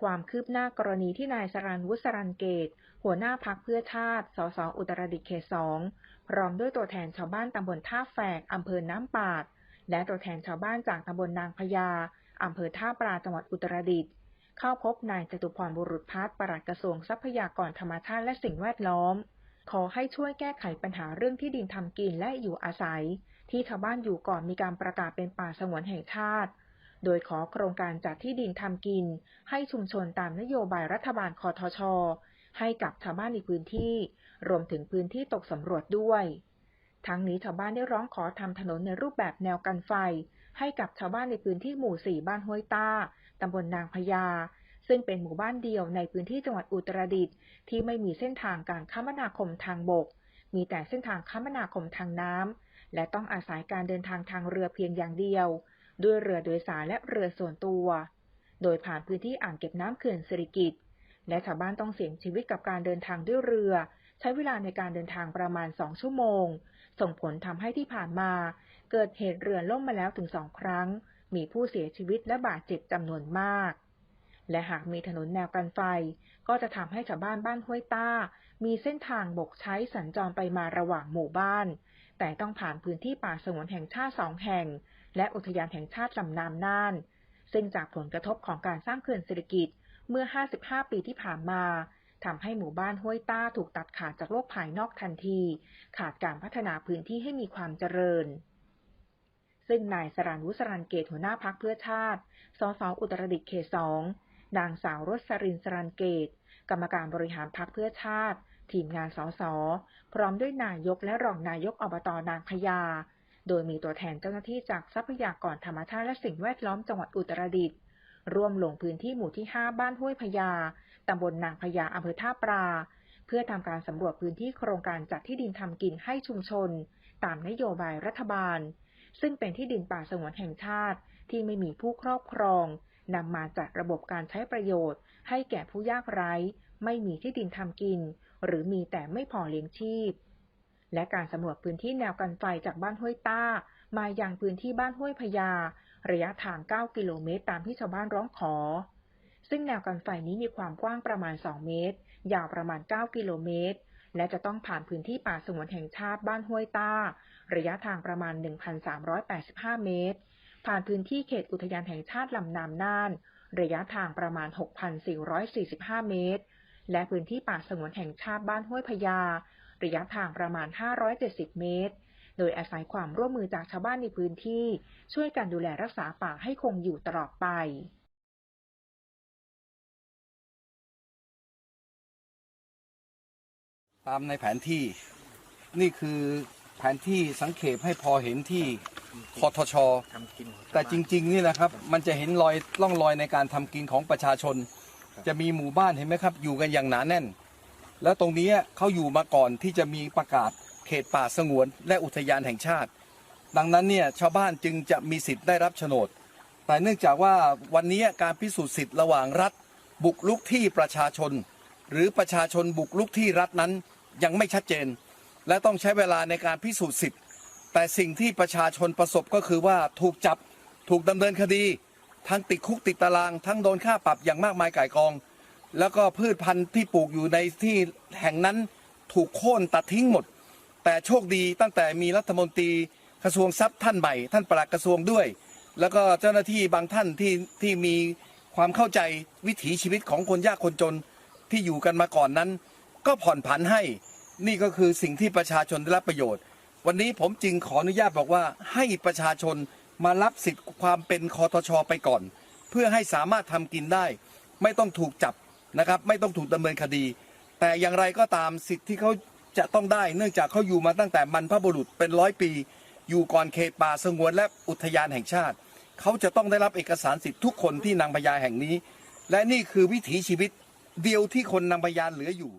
ความคืบหน้ากรณีที่นายสรันวุสรันเกต หัวหน้าพักเพื่อชาติ สส อุตรดิตถ์เขตสองพร้อมด้วยตัวแทนชาวบ้านตำบลท่าแฝกอำเภอน้ำปาด และตัวแทนชาวบ้านจากตำบลนางพญาอำเภอท่าปลาจังหวัดอุตรดิตถ์เข้าพบนายจตุพรบุรุษพัฒน์ปลัดกระทรวงทรัพยากรธรรมชาติและสิ่งแวดล้อม ขอให้ช่วยแก้ไขปัญหาเรื่องที่ดินทำกินและอยู่อาศัย ที่ชาวบ้านอยู่ก่อนมีการประกาศเป็นป่าสงวนแห่งชาติ โดยขอโครงการจัดที่ดินทำกิน ให้ชุมชนตามนโยบายรัฐบาลคอทช ให้กับชาวบ้านในพื้นที่ รวมถึงพื้นที่ตกสำรวจด้วย ทั้งนี้ชาวบ้านได้ร้องขอทำถนนในรูปแบบแนวกันไฟ ให้กับชาวบ้านในพื้นที่หมู่4บ้านห้วยต้าตำบลนางพญาซึ่งเป็นหมู่บ้านเดียวในพื้นที่จังหวัดอุตรดิตถ์ที่ไม่มีเส้นทางการคมนาคมทางบก มีแต่เส้นทางคมนาคมทางน้ำและต้องอาศัยการเดินทางทางเรือเพียงอย่างเดียว ด้วยเรือโดยสารและเรือส่วนตัว โดยผ่านพื้นที่อ่างเก็บน้ำเขื่อนสิริกิติ์และชาวบ้านต้องเสี่ยงชีวิตกับการเดินทางด้วยเรือ ใช้เวลาในการเดินทางประมาณ 2 ชั่วโมง ส่งผลทำให้ที่ผ่านมา เกิดเหตุเรือล่มมาแล้วถึงสองครั้ง มีผู้เสียชีวิตและบาดเจ็บจำนวนมาก และหากมีถนนแนวกันไฟ ก็จะทำให้ชาวบ้านบ้านห้วยต้า มีเส้นทางบกใช้สัญจรไปมาระหว่างหมู่บ้าน แต่ต้องผ่านพื้นที่ป่าสงวนแห่งชาติสองแห่ง และอุทยานแห่งชาติลำน้ำน่าน ซึ่งจากผลกระทบของการสร้างเขื่อนเศรษฐกิจเมื่อ 55 ปีที่ผ่านมาทำให้หมู่บ้านห้วยต้าถูกตัดขาดจากโลกภายนอกทันที ขาดการพัฒนาพื้นที่ให้มีความเจริญ ซึ่งนายสรันวุสรันเกตหัวหน้าพักเพื่อชาติ สสอุตรดิตถ์เขตสองนางสาวรสรินสรันเกต กรรมการบริหารพักเพื่อชาติ ทีมงานสส พร้อมด้วยนายกและรองนายกอบตนางพญา โดยมีตัวแทนเจ้าหน้าที่จากทรัพยากรธรรมชาติและสิ่งแวดล้อมจังหวัดอุตรดิตถ์ร่วมลงพื้นที่หมู่ที่ 5 บ้านห้วยพญาตำบลนางพญาอำเภอท่าปลา เพื่อทำการสำรวจพื้นที่โครงการจัดที่ดินทำกินให้ชุมชน ตามนโยบายรัฐบาล ซึ่งเป็นที่ดินป่าสงวนแห่งชาติ ที่ไม่มีผู้ครอบครองนำมาจัดระบบการใช้ประโยชน์ ให้แก่ผู้ยากไร้ ไม่มีที่ดินทำกิน หรือมีแต่ไม่พอเลี้ยงชีพ และการสำรวจพื้นที่แนวกันไฟจากบ้านห้วยต้า มายังพื้นที่บ้านห้วยพญาระยะทาง 9 กิโลเมตรตามที่ชาวบ้านร้องขอ ซึ่งแนวกันไฟนี้มีความกว้างประมาณ 2 เมตร ยาวประมาณ 9 กิโลเมตร และจะต้องผ่านพื้นที่ป่าสงวนแห่งชาติบ้านห้วยต้า ระยะทางประมาณ 1,385 เมตร ผ่านพื้นที่เขตอุทยานแห่งชาติลำน้ำน่าน ระยะทางประมาณ 6,445 เมตร และพื้นที่ป่าสงวนแห่งชาติบ้านห้วยพญา ระยะทางประมาณ 570 เมตร โดยอาศัยความร่วมมือจากชาวบ้านในพื้นที่ ช่วยกันดูแลรักษาป่าให้คงอยู่ตลอดไปตามในแผนที่นี่คือแผนที่สังเขปให้พอเห็นที่คอทชทำกินแต่จริง ๆ นี่นะครับ มันจะเห็นรอยล่องรอยในการทำกินของประชาชน จะมีหมู่บ้านเห็นไหมครับ อยู่กันอย่างหนาแน่น แล้วตรงนี้เขาอยู่มาก่อนที่จะมีประกาศเขตป่าสงวนและอุทยานแห่งชาติ ดังนั้นเนี่ยชาวบ้านจึงจะมีสิทธิ์ได้รับโฉนด แต่เนื่องจากว่าวันนี้การพิสูจน์สิทธิ์ระหว่างรัฐ บุกลุกที่ประชาชน หรือประชาชนบุกลุกที่รัฐนั้นยังไม่ชัดเจน และต้องใช้เวลาในการพิสูจน์สิทธิ์ แต่สิ่งที่ประชาชนประสบก็คือว่าถูกจับถูกดำเนินคดี ทั้งติดคุกติดตาราง ทั้งโดนค่าปรับอย่างมากมายก่ายกอง แล้วก็พืชพันธุ์ที่ปลูกอยู่ในที่แห่งนั้นถูกโค่นตัดทิ้งหมด แต่โชคดีตั้งแต่มีรัฐมนตรีกระทรวงทรัพย์ท่านใหม่ ท่านปลัดกระทรวงด้วย แล้วก็เจ้าหน้าที่บางท่านที่ที่มีความเข้าใจวิถีชีวิตของคนยากคนจนที่อยู่กันมาก่อนนั้น ก็ผ่อนผันให้นี่ก็คือสิ่งที่ประชาชนได้รับประโยชน์ วันนี้ผมจึงขออนุญาตบอกว่าให้ประชาชนมารับสิทธิ์ความเป็นคอทชไปก่อน เพื่อให้สามารถทำกินได้ ไม่ต้องถูกจับ นะครับไม่ต้องถูกดำเนินคดี แต่อย่างไรก็ตามสิทธิ์ที่เขาจะต้องได้เนื่องจากเขาอยู่มาตั้งแต่บรรพบุรุษเป็นร้อยปี อยู่ก่อนเขตป่าสงวนและอุทยานแห่งชาติ เขาจะต้องได้รับเอกสารสิทธิ์ทุกคนที่นางพญาแห่งนี้ และนี่คือวิถีชีวิตเดียวที่คนนางพญาเหลืออยู่